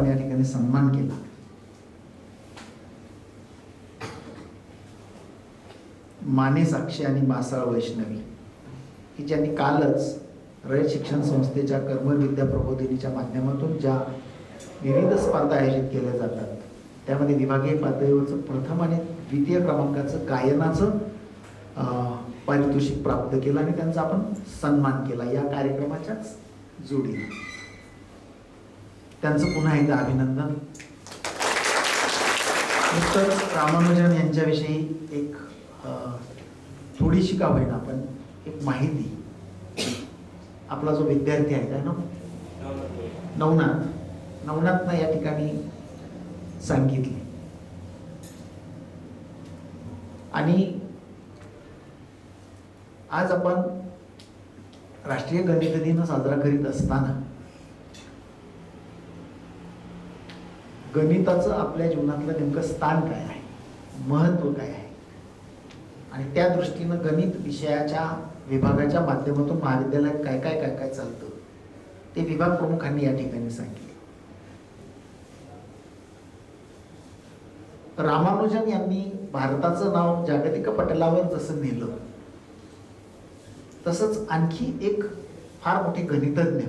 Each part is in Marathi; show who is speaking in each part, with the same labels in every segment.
Speaker 1: आपण या ठिकाणी सन्मान केला. माने साक्षी आणि मासाळ वैष्णवी की ज्यांनी कालच रयत शिक्षण संस्थेच्या कर्मविद्या प्रबोधिनीच्या माध्यमातून ज्या विविध स्पर्धा आयोजित केल्या जातात त्यामध्ये विभागीय पातळीवरचं प्रथम आणि द्वितीय क्रमांकाचं गायनाचं अं, पारितोषिक प्राप्त केलं आणि त्यांचा आपण सन्मान केला. या कार्यक्रमाच्याच जोडीने. त्यांचं पुन्हा एकदा अभिनंदन. नुसतंच रामानुजन यांच्याविषयी एक थोडीशी का होईना पण एक माहिती. आपला जो विद्यार्थी आहे काय ना नवनाथ. नवनाथनं या ठिकाणी सांगितले. आणि आज आपण राष्ट्रीय गणित दिन साजरा करीत असताना गणिताचं आपल्या जीवनातलं नेमकं स्थान काय आहे? महत्त्व काय आहे? आणि त्या दृष्टीनं गणित विषयाच्या विभागाच्या माध्यमातून महाविद्यालयात काय काय काय काय चालतं? ते विभाग प्रमुखांनी या ठिकाणी सांगितले. रामानुजन यांनी भारताचं नाव जागतिक पटलावर जसं नेलं तसंच आणखी एक फार मोठे गणितज्ञ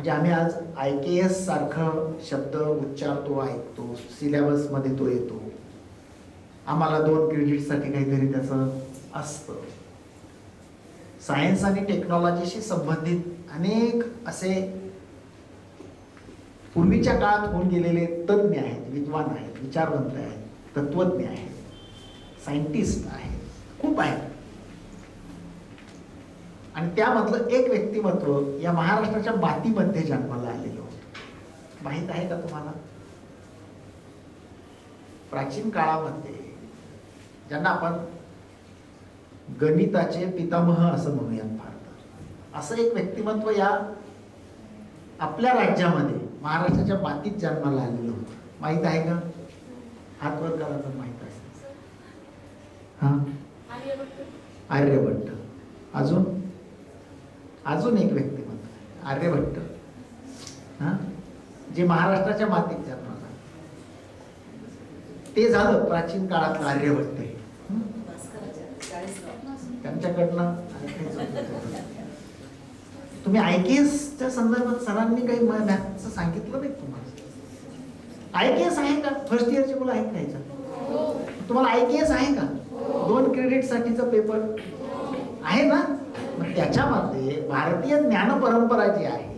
Speaker 1: म्हणजे आम्ही आज आय के एस सारखं शब्द उच्चारतो ऐकतो सिलेबसमध्ये तो येतो. आम्हाला दोन क्रेडिटसाठी काहीतरी त्याचं असतं. सायन्स आणि टेक्नॉलॉजीशी संबंधित अनेक असे पूर्वीच्या काळात होऊन गेलेले तज्ज्ञ आहेत विद्वान आहेत विचारवंत आहेत तत्वज्ञ आहेत सायंटिस्ट आहेत खूप आहेत. आणि त्यामधलं एक व्यक्तिमत्व या महाराष्ट्राच्या मातीमध्ये जन्माला आलेलं होतं. माहीत आहे का तुम्हाला? प्राचीन काळामध्ये ज्यांना आपण गणिताचे पितामह असं म्हणूयात भारतात असं एक व्यक्तिमत्व या आपल्या राज्यामध्ये महाराष्ट्राच्या मातीत जन्माला आलेलं होतं. माहीत आहे का? हात वर करा तर माहीत असेल हा? आर्यभट्ट. अजून? अजून एक व्यक्तिमत्व आर्यभट्ट हां? जे महाराष्ट्राच्या मातीत जन्माला ते झालं प्राचीन काळातलं आर्यभट्ट हे. त्यांच्याकडनं तुम्ही आयकेएसच्या संदर्भात सरांनी काही मॅथचं सांगितलं नाही तुम्हाला? आयकेएस आहे का? फर्स्ट इयरची मुलं आहेत का तुम्हाला आयकेएस आहे का? दोन क्रेडिट साठीचा पेपर आहे ना? पण त्याच्यामध्ये भारतीय ज्ञान परंपरा जी आहे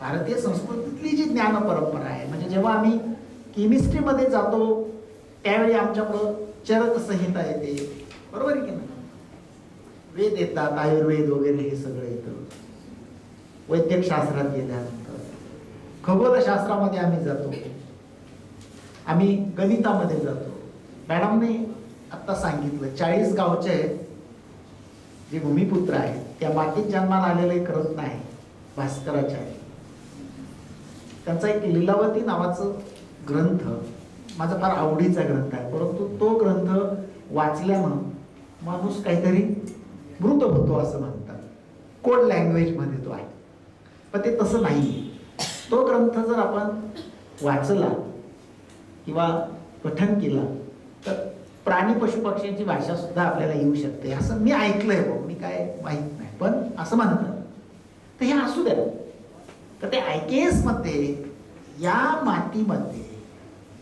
Speaker 1: भारतीय संस्कृतीतली जी ज्ञान परंपरा आहे म्हणजे जेव्हा आम्ही केमिस्ट्रीमध्ये जातो त्यावेळी आमच्याकडं चरक संहिता येते. बरोबर आहे की नाही? वेद येतात आयुर्वेद वगैरे हे सगळं येतं. वैद्यकशास्त्रात गेल्यानंतर खगोलशास्त्रामध्ये आम्ही जातो. आम्ही गणितामध्ये जातो. मॅडमने आत्ता सांगितलं चाळीस गावचे जे भूमिपुत्र आहेत त्या मातीत जन्माला आलेलं एक नाही आहे भास्कराचार्य. त्यांचा एक लिलावती नावाचं ग्रंथ माझा फार आवडीचा ग्रंथ आहे परंतु तो ग्रंथ वाचल्यानं माणूस काहीतरी मृत होतो असं म्हणतात. कोड लँग्वेजमध्ये तो आहे. पण ते तसं नाही. तो ग्रंथ जर आपण वाचला किंवा पठन केला तर प्राणी पशु पक्ष्यांची भाषा सुद्धा आपल्याला येऊ शकते. असं मी ऐकलंय भाऊ मी काय माहीत नाही. पण असं म्हणतात तर हे असू द्या. तर ते आय के एसमध्ये या मातीमध्ये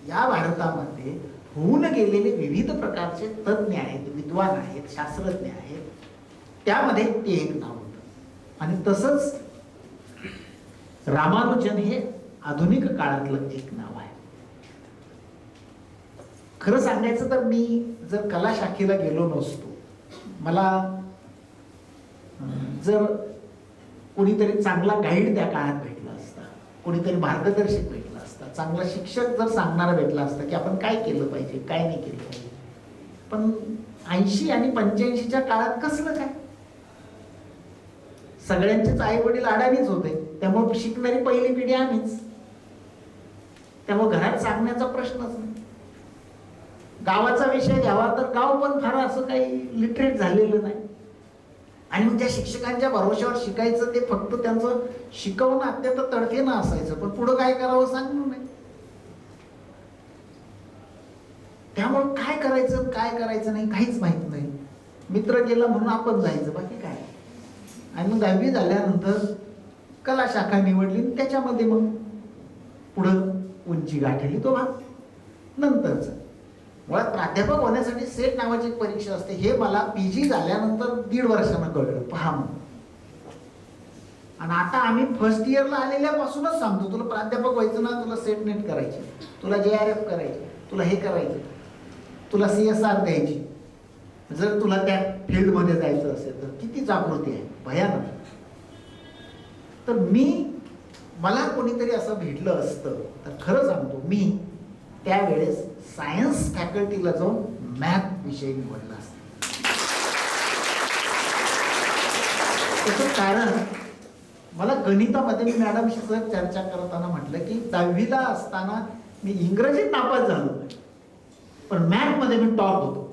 Speaker 1: या भारतामध्ये होऊन गेलेले विविध प्रकारचे तज्ज्ञ आहेत विद्वान आहेत शास्त्रज्ञ आहेत. त्यामध्ये ते एक नाव होतं. आणि तसंच रामानुजन हे आधुनिक काळातलं एक नाव आहे. खरं सांगायचं तर मी जर कला शाखेला गेलो नसतो मला जर कोणीतरी चांगला गाईड त्या काळात भेटला असता कोणीतरी मार्गदर्शक भेटला असता चांगला शिक्षक जर सांगणारा भेटला असता की आपण काय केलं पाहिजे काय नाही केलं पाहिजे पण ऐंशी आणि पंच्याऐंशीच्या काळात कसलं काय? सगळ्यांचेच आई वडील अडाणीच होते त्यामुळे शिकणारी पहिली पिढी आम्हीच. त्यामुळे घरात सांगण्याचा प्रश्नच नाही. गावाचा विषय घ्यावा तर गाव पण फार असं काही लिटरेट झालेलं नाही. आणि मग त्या शिक्षकांच्या भरोश्यावर शिकायचं ते फक्त त्यांचं शिकवणं अत्यंत तडफेनं असायचं. पण पुढं काय करावं सांगणं नाही त्यामुळं काय करायचं काय करायचं नाही काहीच माहीत नाही. मित्र गेला म्हणून आपण जायचं बाकी काय? आणि मग दहावी झाल्यानंतर कला शाखा निवडली आणि त्याच्यामध्ये मग पुढं उंची गाठली तो भाग. नंतरच. मुळात प्राध्यापक होण्यासाठी सेट नावाची एक परीक्षा असते. हे मला पी जी झाल्यानंतर दीड वर्षानं कळलं. पहा म्हणून आणि आता आम्ही फर्स्ट इयरला आलेल्यापासूनच सांगतो. तुला प्राध्यापक व्हायचं ना तुला सेट नेट करायची. तुला जे आर एफ करायची. तुला हे करायचं. तुला सी एस आर द्यायची. जर तुला त्या फील्डमध्ये जायचं असेल तर किती जागृती आहे? भयानक. तर मी मला कोणीतरी असं भेटलं असतं. तर खरं सांगतो मी त्यावेळेस सायन्स फॅकल्टीला जाऊन मॅथ विषय निवडला. त्याचं कारण मला गणितामध्ये मी मॅडमशी सहज चर्चा करताना म्हटलं की दहावीला असताना मी इंग्रजीत नापास झालो पण मॅथमध्ये मी टॉप होतो.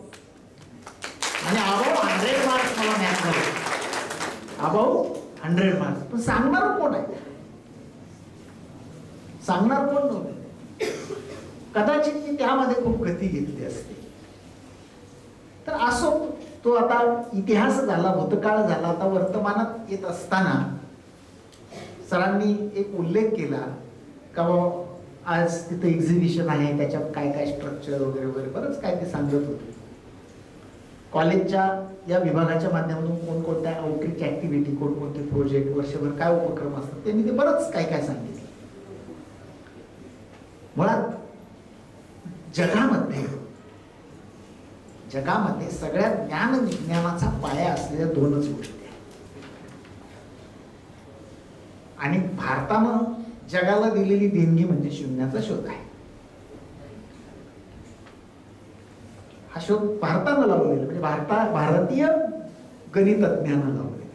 Speaker 1: आणि अबाव हंड्रेड मार्क्स मला मॅथ अबाऊ हंड्रेड मार्क्स पण सांगणार कोण आहे? सांगणार कोण नव्हते? कदाचित मी त्यामध्ये खूप गती घेतली असते. तर असो तो आता इतिहास झाला भूतकाळ झाला आता वर्तमानात येत असताना सरांनी एक उल्लेख केला का आज तिथं एक्झिबिशन आहे त्याच्यात काय काय स्ट्रक्चर वगैरे वगैरे बरंच काय ते सांगत होते. कॉलेजच्या या विभागाच्या माध्यमातून कोणकोणत्या आउटरीच ऍक्टिव्हिटी कोणकोणते प्रोजेक्ट वर्षभर काय उपक्रम असतात त्यांनी ते बरंच काय काय सांगितलं. मुळात जगामध्ये जगामध्ये सगळ्या ज्ञान विज्ञानाचा पाया असलेल्या दोनच गोष्टी आहेत. आणि भारतानं जगाला दिलेली देणगी म्हणजे शून्याचा शोध आहे. हा शोध भारतानं लावलेला म्हणजे भारता भारतीय गणितज्ञानं लावलेला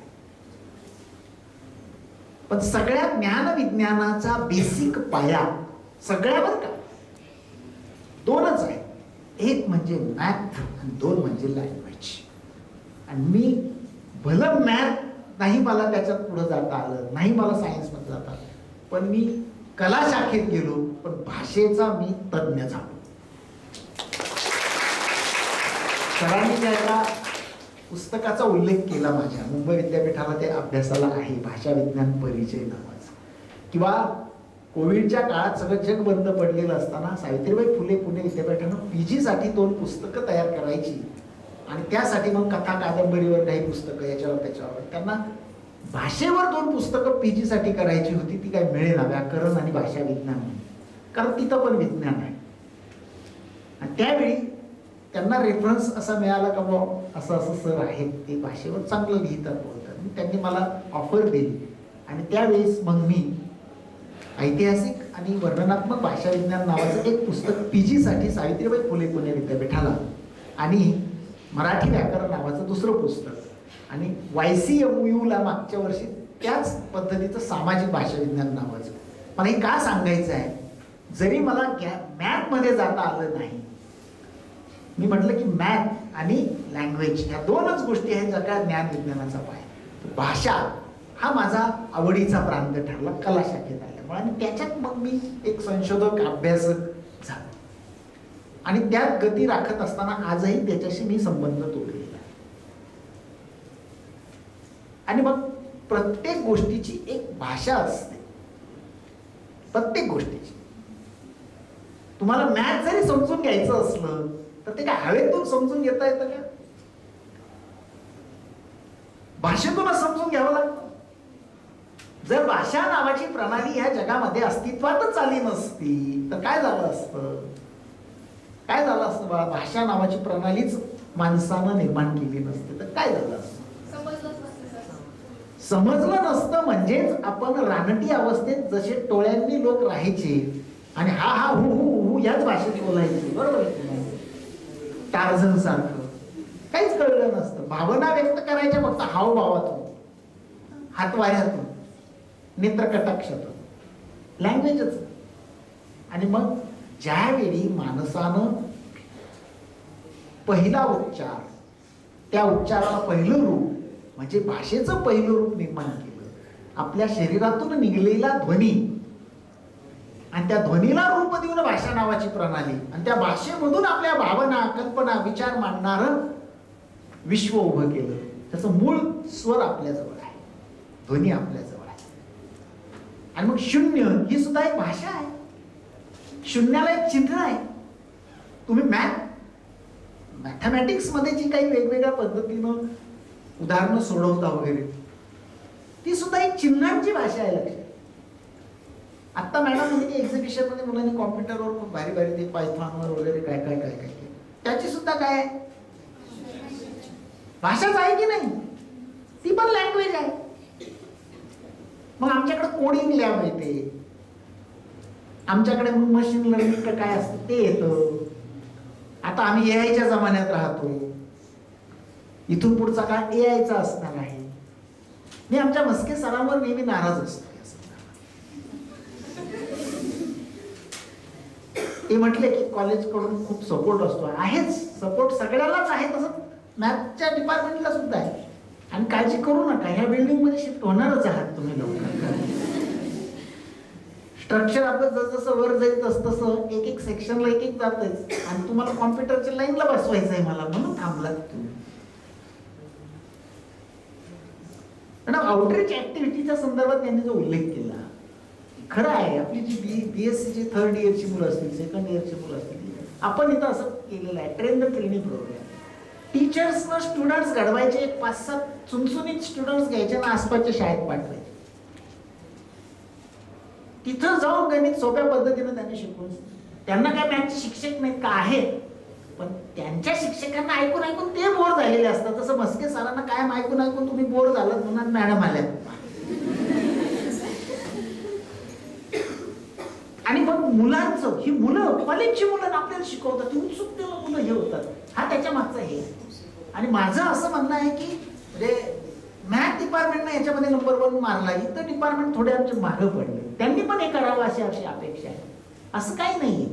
Speaker 1: पण सगळ्या ज्ञान विज्ञानाचा बेसिक पाया सगळ्यावर का? दोनच आहे एक म्हणजे मॅथ आणि दोन म्हणजे लँग्वेज आणि मी भलं मॅथ नाही मला त्याच्यात पुढं जाता आलं नाही मला सायन्समध्ये जाता आलं. पण मी कला शाखेत गेलो पण भाषेचा मी तज्ज्ञ झालो. सरांनी त्याला पुस्तकाचा उल्लेख केला माझ्या. मुंबई विद्यापीठाला ते अभ्यासाला आहे भाषा विज्ञान परिचय नावाचा. किंवा कोविडच्या काळात सगळं जग बंद पडलेलं असताना सावित्रीबाई फुले पुणे विद्यापीठानं पी जीसाठी दोन पुस्तकं तयार करायची. आणि त्यासाठी मग कथा कादंबरीवर काही पुस्तकं याच्यावर त्याच्यावर. त्यांना भाषेवर दोन पुस्तकं पी जीसाठी करायची होती ती काय मिळेल व्याकरण आणि भाषा विज्ञान. कारण तिथं पण विज्ञान आहे. आणि त्यावेळी त्यांना रेफरन्स असा मिळाला का बुवा असं असं सर आहेत ते भाषेवर चांगलं लिहितात बोलतात. त्यांनी मला ऑफर दिली. आणि त्यावेळेस मग मी ऐतिहासिक आणि वर्णनात्मक भाषा विज्ञान नावाचं एक पुस्तक पी जीसाठी सावित्रीबाई फुले पुणे विद्यापीठाला आणि मराठी व्याकरण नावाचं दुसरं पुस्तक. आणि वाय सी एम यूला मागच्या वर्षी त्याच पद्धतीचं सामाजिक भाषा विज्ञान नावाचं. मला हे का सांगायचं आहे? जरी मला गॅ मॅथमध्ये जाता आलं नाही. मी म्हटलं की मॅथ आणि लँग्वेज ह्या दोनच गोष्टी आहेत ज्या काय ज्ञान विज्ञानाचा पाय. भाषा हा माझा आवडीचा प्रांत ठरला कला शाखेत आहे आल्यामुळे आणि त्याच्यात मग मी एक संशोधक अभ्यासक झालो. आणि त्यात गती राखत असताना आजही त्याच्याशी मी संबंध तोडलेला आणि मग प्रत्येक गोष्टीची एक भाषा असते. प्रत्येक गोष्टीची. तुम्हाला मॅथ जरी समजून घ्यायचं असलं तर ते काय हवेतून समजून घेता येतं का? भाषेतूनच समजून घ्यावं लागतं. जर भाषा नावाची प्रणाली ह्या जगामध्ये अस्तित्वातच आली नसती तर काय झालं असतं? काय झालं असतं बाळा? भाषा नावाची प्रणालीच माणसानं निर्माण केली नसते तर काय झालं असतं. समजलं नसतं म्हणजेच आपण रानटी अवस्थेत जसे टोळ्यांनी लोक राहायचे आणि हा हा हु हु हु याच भाषेत बोलायचे बरोबर टार्झन सारखं. काहीच कळलं नसतं. भावना व्यक्त करायच्या फक्त हावभावातून हातवाऱ्यातून. नेत्रकटाक्षातून. लँग्वेजच आणि मग ज्यावेळी माणसानं पहिला उच्चार त्या उच्चाराला पहिलं रूप म्हणजे भाषेचं पहिलं रूप निर्माण केलं. आपल्या शरीरातून निघलेला ध्वनी आणि त्या ध्वनीला रूप देऊन भाषा नावाची प्रणाली आणि त्या भाषेमधून आपल्या भावना कल्पना विचार मांडणार विश्व उभं केलं. त्याचं मूळ स्वर आपल्याजवळ आहे. ध्वनी आपल्याजवळ आणि मग शून्य ही सुद्धा एक भाषा आहे. शून्याला एक चिन्ह आहे. तुम्ही मॅथ मॅथमॅटिक्समध्ये जी काही वेगवेगळ्या पद्धतीनं उदाहरणं सोडवता वगैरे ती सुद्धा एक चिन्हांची भाषा आहे लक्षात. आत्ता मॅडम म्हणजे एक्झिबिशनमध्ये मुलांनी कॉम्प्युटरवर खूप भारी भारी ते पायथॉनवर वगैरे काय काय काय काय त्याची सुद्धा काय आहे? भाषाच आहे की नाही? ती पण लँग्वेज आहे. मग आमच्याकडे कोडिंग लॅब येते आमच्याकडे मग मशीन लर्निंग काय असतं? ते येतं. आता आम्ही ए आयच्या जमान्यात राहतो इथून पुढचा काळ ए आयचा असणार आहे. मी आमच्या मस्के सरांवर नेहमी नाराज असतो ते म्हटले की कॉलेजकडून खूप सपोर्ट असतो. आहेच. सपोर्ट सगळ्यालाच आहे. तसं मॅथच्या डिपार्टमेंटला सुद्धा आहे. आणि काळजी करू नका ह्या बिल्डिंगमध्ये शिफ्ट होणारच आहात तुम्ही लवकर स्ट्रक्चर आपलं जसं वर जाईल तस तसं एक एक सेक्शनला एक एक जातच आणि तुम्हाला कॉम्प्युटरच्या लाईनला बसवायचं आहे मला म्हणून थांबलात तुम्ही. मॅडम आउटरीच ऍक्टिव्हिटीच्या संदर्भात त्यांनी जो उल्लेख केला खरं आहे आपली जी बी बी एस सीची थर्ड इयरची मुलं असतील सेकंड इयरची मुलं असतील आपण इथं असं केलेलं आहे. ट्रेन द ट्रेनिंग प्रोग्राम टीचर्सनं स्टुडंट्स घडवायचे एक पाच सात चुनचुनीत स्टुडंट्स घ्यायचे आणि आसपासच्या शाळेत पाठवायचे. तिथं जाऊन गणित सोप्या पद्धतीनं त्यांनी शिकवून त्यांना काय मॅथचे शिक्षक नाहीत का? आहेत. पण त्यांच्या शिक्षकांना ऐकून ऐकून ते बोर झालेले असतात. तसं मस्के सरांना कायम ऐकून ऐकून तुम्ही बोर झालात म्हणून मॅडम आल्या आणि मग मुलांचं ही मुलं कॉलेजची मुलं आपल्याला शिकवतात. ती उत्सुकतेनं मुलं हे होतात. हा त्याच्या मागचा हे आहे. आणि माझं असं म्हणणं आहे की म्हणजे मॅथ डिपार्टमेंटनं याच्यामध्ये नंबर वन मारला इतर डिपार्टमेंट थोडे आमचे मागं पडले. त्यांनी पण हे करावं अशी अशी अपेक्षा आहे. असं काही नाही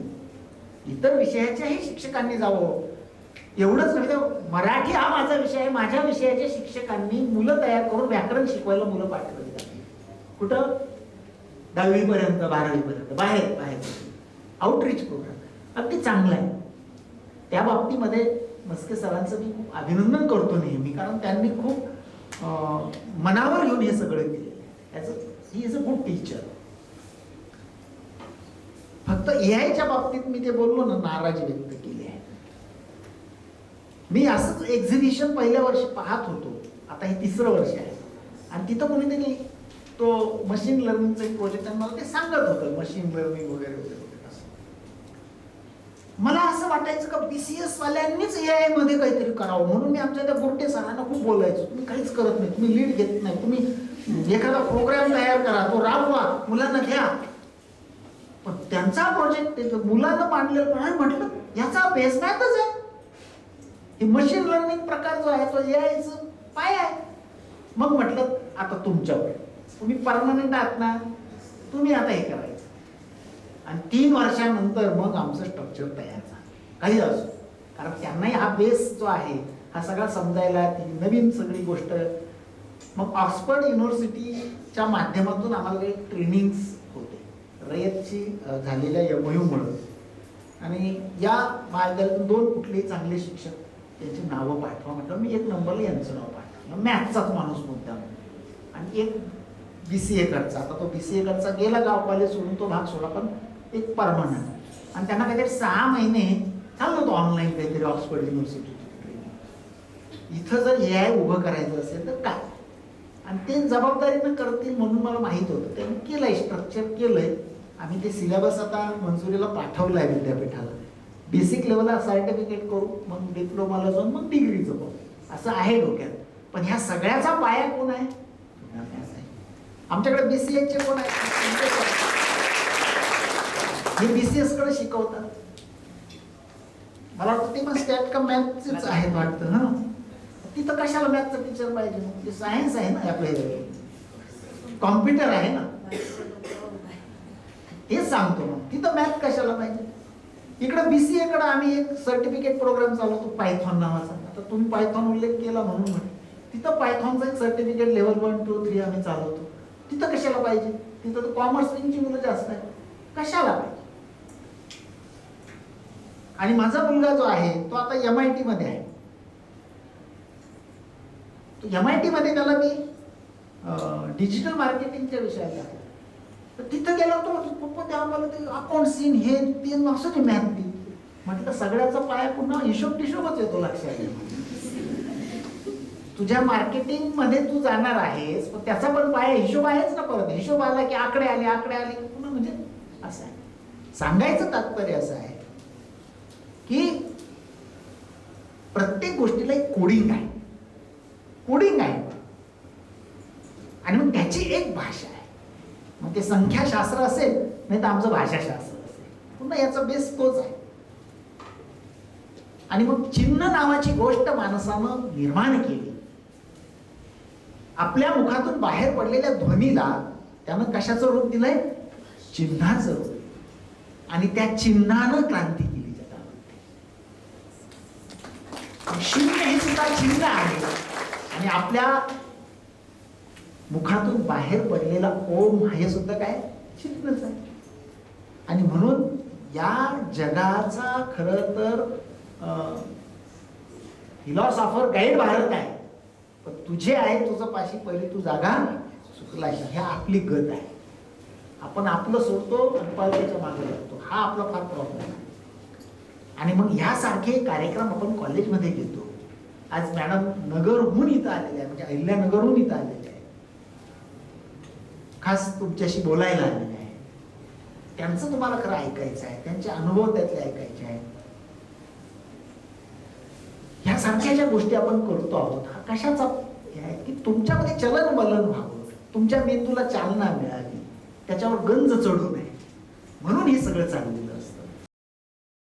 Speaker 1: इतर विषयाच्याही शिक्षकांनी जावं. एवढंच म्हणजे मराठी हा माझा विषय आहे. माझ्या विषयाच्या शिक्षकांनी मुलं तयार करून व्याकरण शिकवायला मुलं पाठवली जाते कुठं? दहावीपर्यंत बारावीपर्यंत बाहेर बाहेर. आउटरीच प्रोग्राम अगदी चांगला आहे. त्या बाबतीमध्ये मस्के सरांचं मी खूप अभिनंदन करतो नेहमी कारण त्यांनी खूप मनावर घेऊन हे सगळं केलेलं आहे. He is a good teacher फक्त ए आयच्या बाबतीत मी ते बोललो ना नाराजी व्यक्त केली आहे. मी असंच एक्झिबिशन पहिल्या वर्षी पाहत होतो. आता हे तिसरं वर्ष आहे. आणि तिथं कोणीतरी तो मशीन लर्निंगचं एक प्रोजेक्ट आणि मला ते सांगत होतं मशीन लर्निंग वगैरे वगैरे. मला असं वाटायचं का बी सी वाल्यांनीच ए आयमध्ये काहीतरी करावं. म्हणून मी आमच्या त्या गुरटे सरांना खूप बोलायचो. तुम्ही काहीच करत नाही. तुम्ही लीड घेत नाही. तुम्ही एखादा प्रोग्राम तयार करा. तो राबवा. मुलांना घ्या. पण त्यांचा प्रोजेक्ट मुलांना मांडलेलं पण म्हटलं याचा बेस मॅथच आहे. हे मशीन लर्निंग प्रकार जो आहे तो ए आयचं पाय आहे. मग म्हटलं आता तुमच्यावर. तुम्ही परमनंट आहात ना. तुम्ही आता हे करायचं. आणि तीन वर्षानंतर मग आमचं स्ट्रक्चर तयार झालं. काही असो. कारण त्यांनाही हा बेस जो आहे हा सगळा समजायला ती नवीन सगळी गोष्ट. मग ऑक्सफर्ड युनिव्हर्सिटीच्या माध्यमातून आम्हाला काही ट्रेनिंग्स होते. रयतची झालेल्या झालेल्या म्हणून आणि या महाविद्यालयातून दोन कुठलेही चांगले शिक्षक त्यांची नावं पाठवा म्हटलं. मी एक नंबरला यांचं नाव पाठवलं. मॅथचाच माणूस मुद्दा आणि एक बी सी एकडचा आता तो बी सी एकडचा गेला गाव कॉलेज सोडून तो भाग सोडा पण एक परमनंट आणि त्यांना काहीतरी सहा महिने चाललं होतं ऑनलाईन काहीतरी ऑक्सफर्ड युनिव्हर्सिटी इथं जर ए आय उभं करायचं असेल तर काय? आणि ते जबाबदारीनं करतील म्हणून मला माहीत होतं. त्यांनी केलं आहे स्ट्रक्चर केलं आहे आम्ही ते सिलेबस आता मंजुरीला पाठवलं आहे विद्यापीठाला बेसिक लेवलला सर्टिफिकेट करू मग डिप्लोमाला जाऊन मग डिग्रीचं जाऊ असं आहे डोक्यात. पण ह्या सगळ्याचा पाया कोण आहे? आमच्याकडे आहे सी एचे कोण आहे हे बीसीएसकडे शिकवतात. मला वाटतं ते पण स्टॅट का मॅथचेच आहेत वाटतं हा? तिथं कशाला मॅथचं टीचर पाहिजे? मग ते सायन्स आहे ना आपल्या कॉम्प्युटर आहे ना. तेच सांगतो मग. तिथं मॅथ कशाला पाहिजे? इकडं बीसीए कडे आम्ही एक सर्टिफिकेट प्रोग्राम चालवतो पायथॉन नावाचा. आता तुम्ही पायथॉन उल्लेख केला म्हणून तिथं पायथॉनचं एक certificate level one two three आम्ही चालवतो. तिथं कशाला पाहिजे? तिथं तर कॉमर्स विंगची मुलं जास्त आहे कशाला पाहिजे? आणि माझा मुलगा जो आहे तो आता एम आय टी मध्ये आहे. तो एम आय टी मध्ये त्याला मी डिजिटल मार्केटिंगच्या विषयात तर तिथं गेला तो पप्पा त्या मला ते अकाउंट सीन हे ते असं ते मॅथ ती म्हटलं सगळ्याचा पाया पुन्हा हिशोब टिशोबच येतो लक्षात तुझ्या मार्केटिंगमध्ये तू जाणार आहेस पण त्याचा पण पाया हिशोब आहेच ना परत. हिशोब आला की आकडे आले आकडे आले की पुन्हा म्हणजे असं आहे. सांगायचं तात्पर्य असं आहे. की प्रत्येक गोष्टीला एक कोडिंग आहे. कोडिंग आहे. आणि मग त्याची एक भाषा आहे. मग ते संख्याशास्त्र असेल नाही तर आमचं भाषाशास्त्र असेल. पुन्हा याचा बेस तोच आहे. आणि मग चिन्ह नावाची गोष्ट माणसानं निर्माण केली. आपल्या मुखातून बाहेर पडलेल्या ध्वनीला त्यानं कशाचं रूप दिलंय? चिन्हाचं रूप. आणि त्या चिन्हानं क्रांती केली जगामध्ये शून्य हे सुद्धा चिन्ह आहे. आणि आपल्या मुखातून बाहेर पडलेला ओम हे सुद्धा काय? चिन्हच आहे. आणि म्हणून या जगाचा खर तर फिलॉसॉफर गाईड भारत आहे. पण तुझे आहे तुझं पाशी पहिले तू जागा चुकलाय ह्या आपली गत आहे. आपण आपलं सोडतो आणि पळत्याच्या मागे लागतो हा आपला फार प्रॉब्लेम आहे. आणि मग ह्यासारखे कार्यक्रम आपण कॉलेजमध्ये घेतो. आज मॅडम नगरहून इथं आलेले आहे म्हणजे अहिल्यानगरहून इथं आलेले आहे खास तुमच्याशी बोलायला आलेले आहे त्यांचं तुम्हाला खरं ऐकायचं आहे त्यांचे अनुभव त्यातले ऐकायचे आहेत. ह्या सारख्या ज्या गोष्टी आपण करतो आहोत हा कशाचा हे आहे की तुमच्यामध्ये चलन बलन व्हावं. तुमच्या मेंदूला चालना मिळावी. त्याच्यावर गंज चढू नये. म्हणून हे सगळं चाललेलं